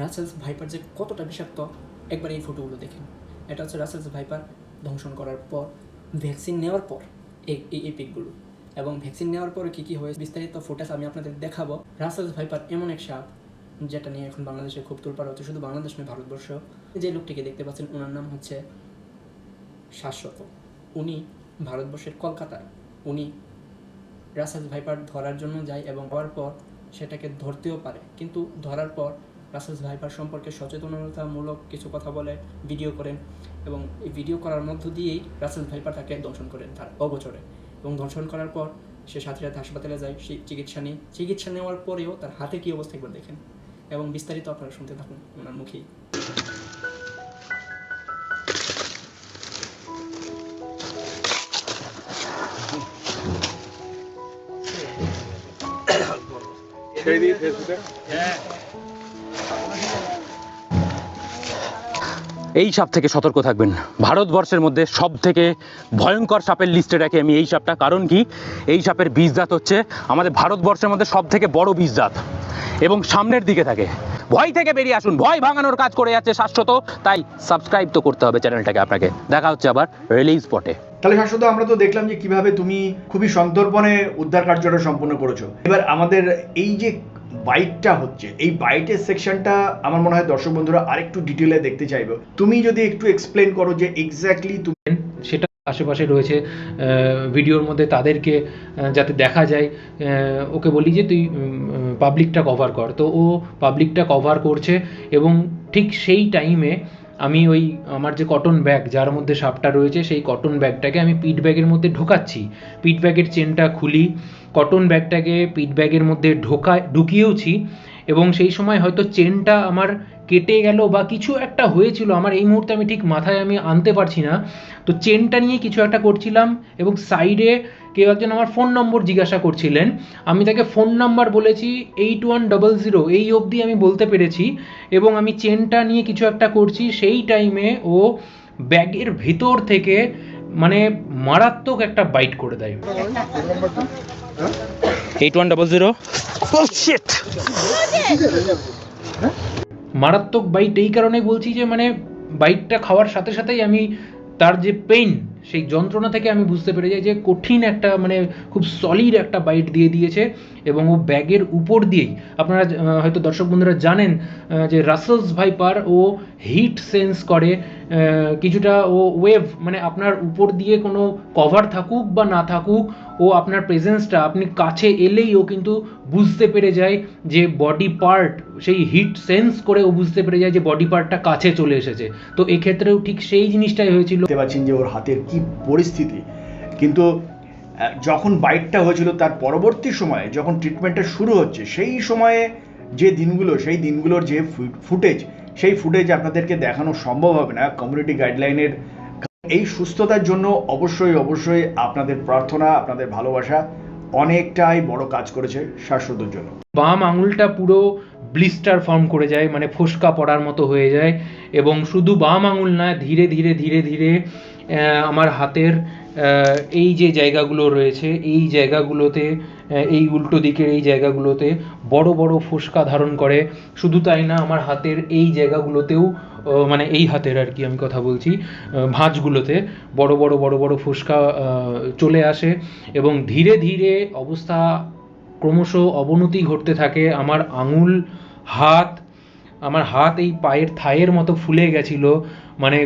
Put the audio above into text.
Russell's viper যে কতটা বিষাক্ত, একবার এই ফটোগুলো দেখেন। এটা হচ্ছে রাসেলস ভাইপার ধ্বংসন করার পর ভ্যাকসিন নেওয়ার পর এই এই পিকগুলো এবং ভ্যাকসিন নেওয়ার পরে কী কী হয়েছে বিস্তারিত ফুটেজ আমি আপনাদের দেখাবো। রাসেলস ভাইপার এমন এক সাপ, যেটা নিয়ে এখন বাংলাদেশে খুব তোলপাড় হচ্ছে, শুধু বাংলাদেশ নয়, ভারতবর্ষ। যে লোকটিকে দেখতে পাচ্ছেন, ওনার নাম হচ্ছে শাশ্বত। উনি ভারতবর্ষের কলকাতার উনি রাসেলস ভাইপার ধরার জন্য যায় এবং হওয়ার পর সেটাকে ধরতেও পারে। কিন্তু ধরার পর রাসেল ভাইপার সম্পর্কে সচেতনতামূলক কিছু কথা বলে ভিডিও করেন এবং এই ভিডিও করার মধ্য দিয়েই রাসেল ভাইপার তাকে দংশন করেন তার অগোচরে। এবং দংশন করার পর সে সাথে সাথে হাসপাতালে যায় সেই চিকিৎসা নেই চিকিৎসা নেওয়ার পরেও তার হাতে কী অবস্থা একবার দেখেন এবং বিস্তারিত আপনারা শুনতে থাকুন ওনার মুখেই। ছেড়ে দিই ফেসবুকে এই সাপ থেকে সতর্ক থাকবেন। ভারতবর্ষের মধ্যে সব থেকে ভয়ঙ্কর সাপের লিস্টে রাখি আমি এই সাপটা। কারণ কি? এই সাপের বীজজাত হচ্ছে আমাদের ভারতবর্ষের মধ্যে সব থেকে বড় বীজজাত এবং সামনের দিকে থাকে। ভয় থেকে বেরিয়ে আসুন। ভয় ভাঙানোর কাজ করে যাচ্ছে শাশ্বত। তাই সাবস্ক্রাইব তো করতে হবে চ্যানেলটাকে আপনাকে। দেখা হচ্ছে আবার রিলিজ স্পটে তাহলে শাশ্বত, আমরা তো দেখলাম যে কীভাবে তুমি খুবই সন্তর্পণে উদ্ধার কার্যটা সম্পূর্ণ করেছ। এবার আমাদের এই যে বাইটটা হচ্ছে, এই বাইটের সেকশনটা আমার মনে হয় দর্শক বন্ধুরা আরেকটু ডিটেলে দেখতে চাইবে। তুমি যদি একটু এক্সপ্লেন করো যে এক্স্যাক্টলি তুমি সেটা আশেপাশে রয়েছে ভিডিওর মধ্যে তাদেরকে যাতে দেখা যায় ওকে বলি যে তুই পাবলিকটা কভার কর। তো ও পাবলিকটা কভার করছে এবং ঠিক সেই টাইমে আমি ওই আমার যে কটন ব্যাগ যার মধ্যে সাপটা রয়েছে, সেই কটন ব্যাগটাকে আমি পিট ব্যাগের মধ্যে ঢোকাচ্ছি। পিট ব্যাগের চেনটা খুলি কটন ব্যাগটাকে পিট ব্যাগের মধ্যে ঢোকা, ঢুকিয়েওছি এবং সেই সময় হয়তো চেনটা আমার কেটে গেল বা কিছু একটা হয়েছিল আমার এই মুহূর্তে আমি ঠিক মাথায় আমি আনতে পারছি না। তো চেনটা নিয়ে কিছু একটা করছিলাম এবং সাইডে কেউ একজন আমার ফোন নম্বর জিজ্ঞাসা করছিলেন। আমি তাকে ফোন নাম্বার বলেছি এইট ওয়ান ডবল জিরো এই অবধি আমি বলতে পেরেছি এবং আমি চেনটা নিয়ে কিছু একটা করছি। সেই টাইমে ও ব্যাগের ভেতর থেকে মানে মারাত্মক একটা বাইট করে দেয়। এইট ওয়ান ডবল জিরো মারাত্মক বাইট এই কারণেই বলছি যে মানে বাইটটা খাওয়ার সাথে সাথেই আমি তার যে পেইন সেই যন্ত্রণা থেকে আমি বুঝতে পেরে যাই যে, কঠিন একটা মানে খুব সলিড একটা বাইট দিয়ে দিয়েছে এবং ও ব্যাগের উপর দিয়েই। আপনারা হয়তো দর্শক বন্ধুরা জানেন যে রাসেলস ভাইপার ও হিট সেন্স করে। কিছুটা ও ওয়েভ মানে আপনার উপর দিয়ে কোনো কভার থাকুক বা না থাকুক, ও আপনার প্রেজেন্সটা আপনি কাছে এলেই ও কিন্তু বুঝতে পেরে যায় যে বডি পার্ট সেই হিট সেন্স করে ও বুঝতে পেরে যায় যে বডি পার্টটা কাছে চলে এসেছে। তো এক্ষেত্রেও ঠিক সেই জিনিসটাই হয়েছিল। দেখতে পাচ্ছেন যে ওর হাতের কি পরিস্থিতি। কিন্তু যখন বাইটটা হয়েছিল তার পরবর্তী সময়ে, যখন ট্রিটমেন্টটা শুরু হচ্ছে, সেই সময়ে যে দিনগুলো, সেই দিনগুলোর যে ফুটেজ সেই ফুটেজ আপনাদেরকে দেখানো সম্ভব হবে না কমিউনিটি গাইডলাইনের এই সুস্থতার জন্য অবশ্যই অবশ্যই আপনাদের প্রার্থনা, আপনাদের ভালোবাসা অনেকটাই বড় কাজ করেছে শাশ্বতর জন্য। বাম আঙুলটা পুরো ব্লিস্টার ফর্ম করে যায় মানে ফোসকা পড়ার মতো হয়ে যায় এবং শুধু বাম আঙুল না, ধীরে ধীরে ধীরে ধীরে আমার হাতের এই যে জায়গাগুলো রয়েছে, এই জায়গাগুলোতে এই উল্টো দিকের এই জায়গাগুলোতে বড় বড় ফোসকা ধারণ করে। শুধু তাই না, আমার হাতের এই জায়গাগুলোতেও মানে এই হাতের আর কি আমি কথা বলছি ভাঁজগুলোতে বড় বড় বড় বড় ফোসকা চলে আসে এবং ধীরে ধীরে অবস্থা ক্রমশ অবনতি ঘটতে থাকে। আমার আঙুল, হাত, আমার হাত এই পায়ের থায়ের মতো ফুলে গেছিল। মানে